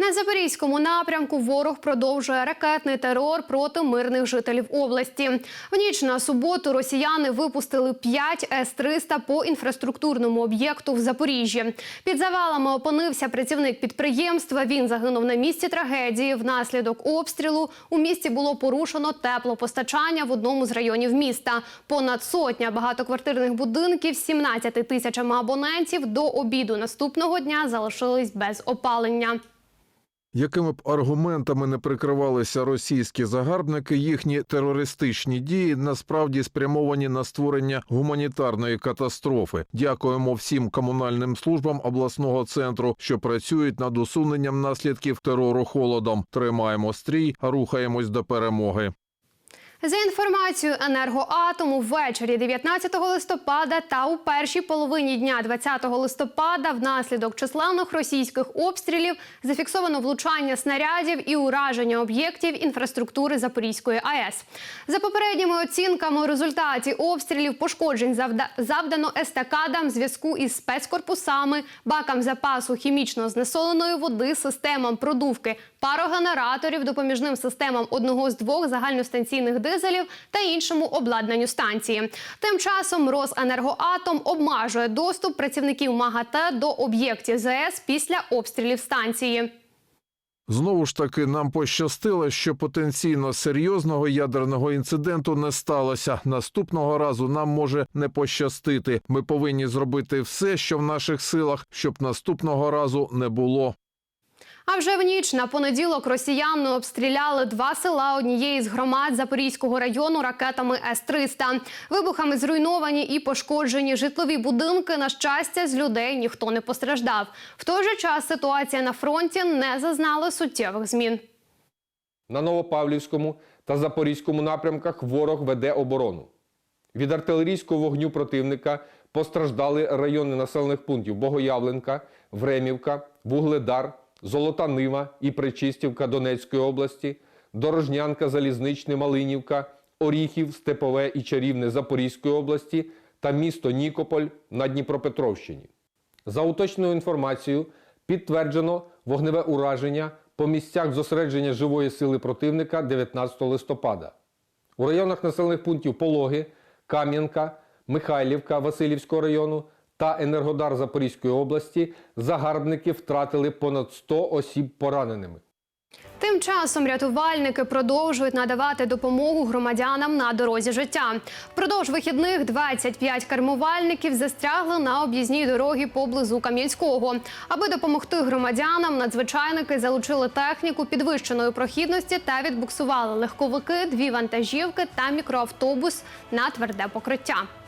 На запорізькому напрямку ворог продовжує ракетний терор проти мирних жителів області. В ніч на суботу росіяни випустили 5 С-300 по інфраструктурному об'єкту в Запоріжжі. Під завалами опинився працівник підприємства. Він загинув на місці трагедії. Внаслідок обстрілу у місті було порушено теплопостачання в одному з районів міста. Понад сотня багатоквартирних будинків з 17 тисячами абонентів до обіду наступного дня залишились без опалення. Якими б аргументами не прикривалися російські загарбники, їхні терористичні дії насправді спрямовані на створення гуманітарної катастрофи. Дякуємо всім комунальним службам обласного центру, що працюють над усуненням наслідків терору холодом. Тримаємо стрій, рухаємось до перемоги. За інформацією енергоатому, ввечері 19 листопада та у першій половині дня 20 листопада внаслідок численних російських обстрілів зафіксовано влучання снарядів і ураження об'єктів інфраструктури Запорізької АЕС. За попередніми оцінками, у результаті обстрілів пошкоджень завда- завдано естакадам зв'язку із спецкорпусами, бакам запасу хімічно знесоленої води, системам продувки парогенераторів, допоміжним системам одного з двох загальностанційних дизелів та іншому обладнанню станції. Тим часом Росенергоатом обмежує доступ працівників МАГАТЕ до об'єктів ЗАЕС після обстрілів станції. Знову ж таки, нам пощастило, що потенційно серйозного ядерного інциденту не сталося. Наступного разу нам може не пощастити. Ми повинні зробити все, що в наших силах, щоб наступного разу не було. А вже в ніч на понеділок росіяни обстріляли два села однієї з громад Запорізького району ракетами С-300. Вибухами зруйновані і пошкоджені житлові будинки. На щастя, з людей ніхто не постраждав. В той же час ситуація на фронті не зазнала суттєвих змін. На Новопавлівському та Запорізькому напрямках ворог веде оборону. Від артилерійського вогню противника постраждали райони населених пунктів Богоявленка, Времівка, Вугледар, Золота Нива і Причистівка Донецької області, Дорожнянка, Залізничне, Малинівка, Оріхів, Степове і Чарівне Запорізької області та місто Нікополь на Дніпропетровщині. За уточненою інформацією, підтверджено вогневе ураження по місцях зосередження живої сили противника 19 листопада. У районах населених пунктів Пологи, Кам'янка, Михайлівка Васильівського району та Енергодар Запорізької області загарбники втратили понад 100 осіб пораненими. Тим часом рятувальники продовжують надавати допомогу громадянам на дорозі життя. Впродовж вихідних 25 кермувальників застрягли на об'їзній дорогі поблизу Кам'янського. Аби допомогти громадянам, надзвичайники залучили техніку підвищеної прохідності та відбуксували легковики, дві вантажівки та мікроавтобус на тверде покриття.